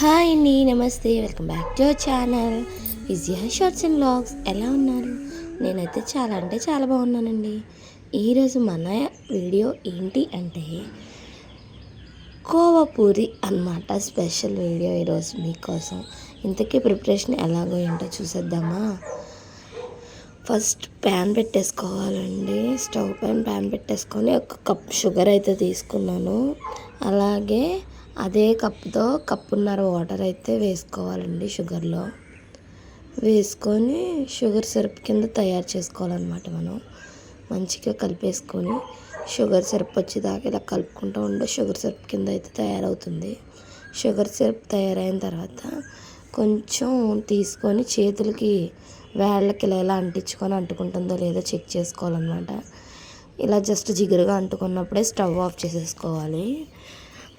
Hi అండి నమస్తే welcome back to our channel. Vijaya shorts and blogs ఎలా ఉన్నారు? నేనైతే చాలా అంటే చాలా బాగున్నానండి. ఈరోజు మన వీడియో ఏంటి అంటే కోవా పూరి అన్నమాట స్పెషల్ వీడియో ఈరోజు మీకోసం. ఇంతకీ ప్రిపరేషన్ ఎలాగో ఏంటో చూసేద్దామా? ఫస్ట్ ప్యాన్ పెట్టేసుకోవాలండి. స్టవ్ పైన ప్యాన్ పెట్టేసుకొని ఒక కప్ షుగర్ అయితే తీసుకున్నాను. అలాగే అదే కప్తో కప్పున్నర వాటర్ అయితే వేసుకోవాలండి షుగర్లో. వేసుకొని షుగర్ సిరప్ కింద తయారు చేసుకోవాలన్నమాట మనం. మంచిగా కలిపేసుకొని షుగర్ సిరప్ వచ్చేదాకా ఇలా కలుపుకుంటూ ఉండే షుగర్ సిరప్ కింద అయితే తయారవుతుంది. షుగర్ సిరప్ తయారైన తర్వాత కొంచెం తీసుకొని చేతులకి వేళ్ళకి ఇలా ఇలా అంటించుకొని అంటుకుంటుందో లేదో చెక్ చేసుకోవాలన్నమాట. ఇలా జస్ట్ జిగురుగా అంటుకున్నప్పుడే స్టవ్ ఆఫ్ చేసేసుకోవాలి.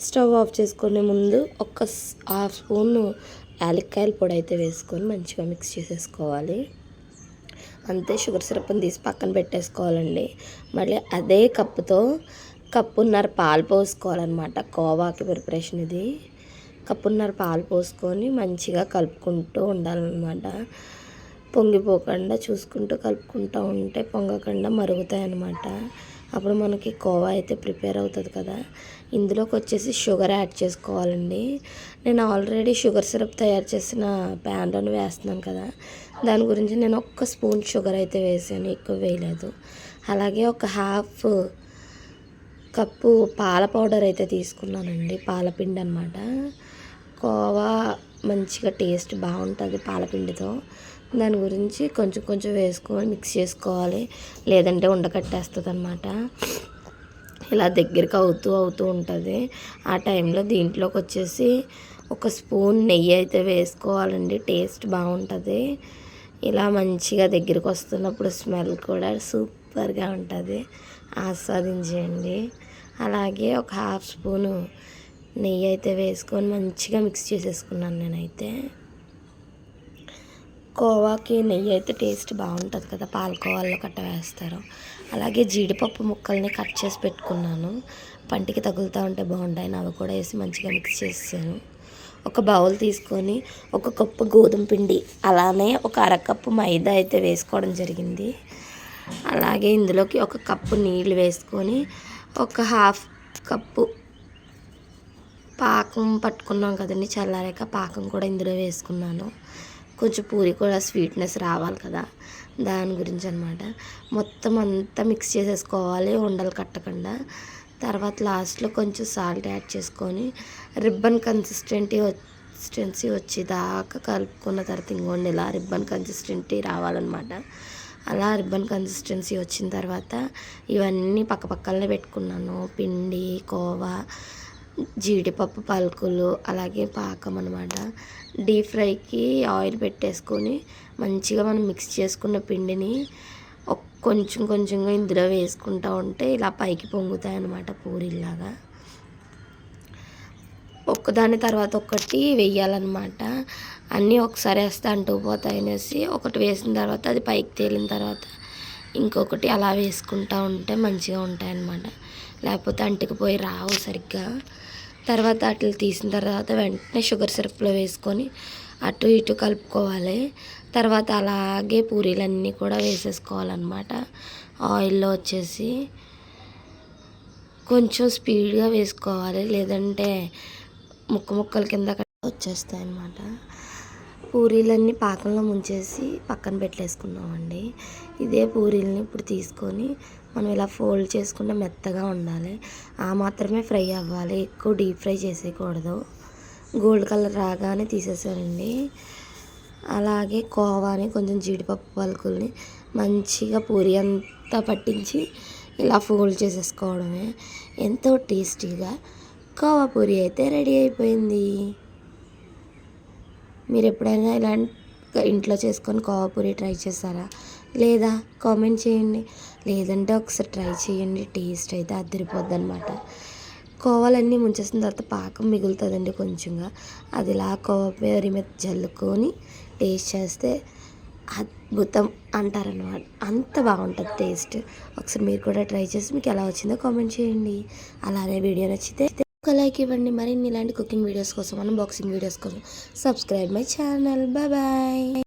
స్టవ్ ఆఫ్ చేసుకునే ముందు ఒక హాఫ్ స్పూన్ యాలక్కాయల పొడి అయితే వేసుకొని మంచిగా మిక్స్ చేసేసుకోవాలి. అంతే షుగర్ సిరప్ని తీసి పక్కన పెట్టేసుకోవాలండి. మళ్ళీ అదే కప్పుతో కప్పున్నర పాలు పోసుకోవాలన్నమాట. కోవాకి ప్రిపరేషన్ ఇది. కప్పున్నర పాలు పోసుకొని మంచిగా కలుపుకుంటూ ఉండాలన్నమాట. పొంగిపోకుండా చూసుకుంటూ కలుపుకుంటూ ఉంటే పొంగకుండా మరుగుతాయి అన్నమాట అప్పుడు మనకి కోవా అయితే ప్రిపేర్ అవుతుంది కదా. ఇందులోకి వచ్చేసి షుగర్ యాడ్ చేసుకోవాలండి. నేను ఆల్రెడీ షుగర్ సిరప్ తయారు చేసిన ప్యాన్లోనే వేస్తున్నాను కదా. దాని గురించి నేను ఒక్క స్పూన్ షుగర్ అయితే వేసాను ఎక్కువ వేయలేదు. అలాగే ఒక హాఫ్ కప్పు పాల పౌడర్ అయితే తీసుకున్నానండి పాలపిండి అనమాట కోవా మంచిగా టేస్ట్ బాగుంటుంది పాలపిండితో. దాని గురించి కొంచెం కొంచెం వేసుకొని మిక్స్ చేసుకోవాలి. లేదంటే ఉండకట్టేస్తుంది అనమాట ఇలా దగ్గరికి అవుతూ అవుతూ ఉంటుంది. ఆ టైంలో దీంట్లోకి వచ్చేసి ఒక స్పూన్ నెయ్యి అయితే వేసుకోవాలండి. టేస్ట్ బాగుంటుంది. ఇలా మంచిగా దగ్గరికి వస్తున్నప్పుడు స్మెల్ కూడా సూపర్గా ఉంటుంది. ఆస్వాదించేయండి. అలాగే ఒక హాఫ్ స్పూను నెయ్యి అయితే వేసుకొని మంచిగా మిక్స్ చేసేసుకున్నాను నేనైతే. కోవాకి నెయ్యి అయితే టేస్ట్ బాగుంటుంది కదా పాలకోవాల్లో కట్ట వేస్తారు. అలాగే జీడిపప్పు ముక్కల్ని కట్ చేసి పెట్టుకున్నాను. పంటికి తగులుతూ ఉంటే బాగుంటాయి అవి కూడా వేసి మంచిగా మిక్స్ చేసాను ఒక బౌల్ తీసుకొని ఒక కప్పు గోధుమ పిండి అలానే ఒక అరకప్పు మైదా అయితే వేసుకోవడం జరిగింది. అలాగే ఇందులోకి ఒక కప్పు నీళ్ళు వేసుకొని ఒక హాఫ్ కప్పు పాకం పట్టుకున్నాం కదండి చల్లారాక పాకం కూడా ఇందులో వేసుకున్నాను. కొంచెం పూరి కూడా స్వీట్నెస్ రావాలి కదా. దాని గురించి అనమాట మొత్తం అంతా మిక్స్ చేసేసుకోవాలి ఉండలు కట్టకుండా. తర్వాత లాస్ట్లో కొంచెం సాల్ట్ యాడ్ చేసుకొని రిబ్బన్ కన్సిస్టెంటీ కన్సిస్టెన్సీ వచ్చేదాకా కలుపుకున్న తర్వాత ఇంకోండి ఇలా రిబ్బన్ కన్సిస్టెంటీ రావాలన్నమాట. అలా రిబ్బన్ కన్సిస్టెన్సీ వచ్చిన తర్వాత ఇవన్నీ పక్క పక్కనే పెట్టుకున్నాను. పిండి కోవా జీడిపప్పు పలుకులు అలాగే పాకం అనమాట డీప్ ఫ్రైకి ఆయిల్ పెట్టేసుకొని మంచిగా మనం మిక్స్ చేసుకున్న పిండిని కొంచెం కొంచెంగా ఇందులో వేసుకుంటూ ఉంటే ఇలా పైకి పొంగుతాయి అన్నమాట పూరీలాగా ఒక్కదాని తర్వాత ఒకటి వేయాలన్నమాట. అన్నీ ఒకసారి వేస్తే అంటుకుపోతాయి అనేసి ఒకటి వేసిన తర్వాత అది పైకి తేలిన తర్వాత ఇంకొకటి అలా వేసుకుంటూ ఉంటే మంచిగా ఉంటాయి అన్నమాట లేకపోతే అంటుకుపోయి రావు సరిగ్గా. తర్వాత అట్లా తీసిన తర్వాత వెంటనే షుగర్ సిరప్లో వేసుకొని అటు ఇటు కలుపుకోవాలి. తర్వాత అలాగే పూరీలన్నీ కూడా వేసేసుకోవాలన్నమాట. ఆయిల్లో వచ్చేసి కొంచెం స్పీడ్గా వేసుకోవాలి. లేదంటే ముక్క ముక్కల కింద వచ్చేస్తాయి అన్నమాట పూరీలన్నీ పాకంలో ముంచేసి పక్కన పెట్టేసుకున్నామండి. ఇదే పూరీలని ఇప్పుడు తీసుకొని మనం ఇలా ఫోల్డ్ చేసుకుంటే మెత్తగా ఉండాలి. ఆ మాత్రమే ఫ్రై అవ్వాలి. ఎక్కువ డీప్ ఫ్రై చేసేయకూడదు. గోల్డ్ కలర్ రాగానే తీసేసానండి అలాగే కోవాని కొంచెం జీడిపప్పు పలుకుల్ని మంచిగా పూరి అంతా పట్టించి ఇలా ఫోల్డ్ చేసేసుకోవడమే. ఎంతో టేస్టీగా కోవా పూరి అయితే రెడీ అయిపోయింది. మీరు ఎప్పుడైనా ఇలా ఇంట్లో చేసుకొని కోవపూరి ట్రై చేస్తారా? లేదా కామెంట్ చేయండి. లేదంటే ఒకసారి ట్రై చేయండి. టేస్ట్ అయితే అదిరిపోద్ది అనమాట కోవాలన్నీ ముంచేసిన తర్వాత పాకం మిగులుతుందండి కొంచెంగా. అది ఇలా కోవపూరి మీద జల్లుకొని టేస్ట్ చేస్తే అద్భుతం అంటారనమాట అంత బాగుంటుంది టేస్ట్. ఒకసారి మీరు కూడా ట్రై చేసి మీకు ఎలా వచ్చిందో కామెంట్ చేయండి. అలానే వీడియో నచ్చితే ఒక లైక్ ఇవ్వండి. మరిన్ని ఇలాంటి కుకింగ్ వీడియోస్ కోసం అన్బాక్సింగ్ వీడియోస్ కోసం subscribe my channel bye bye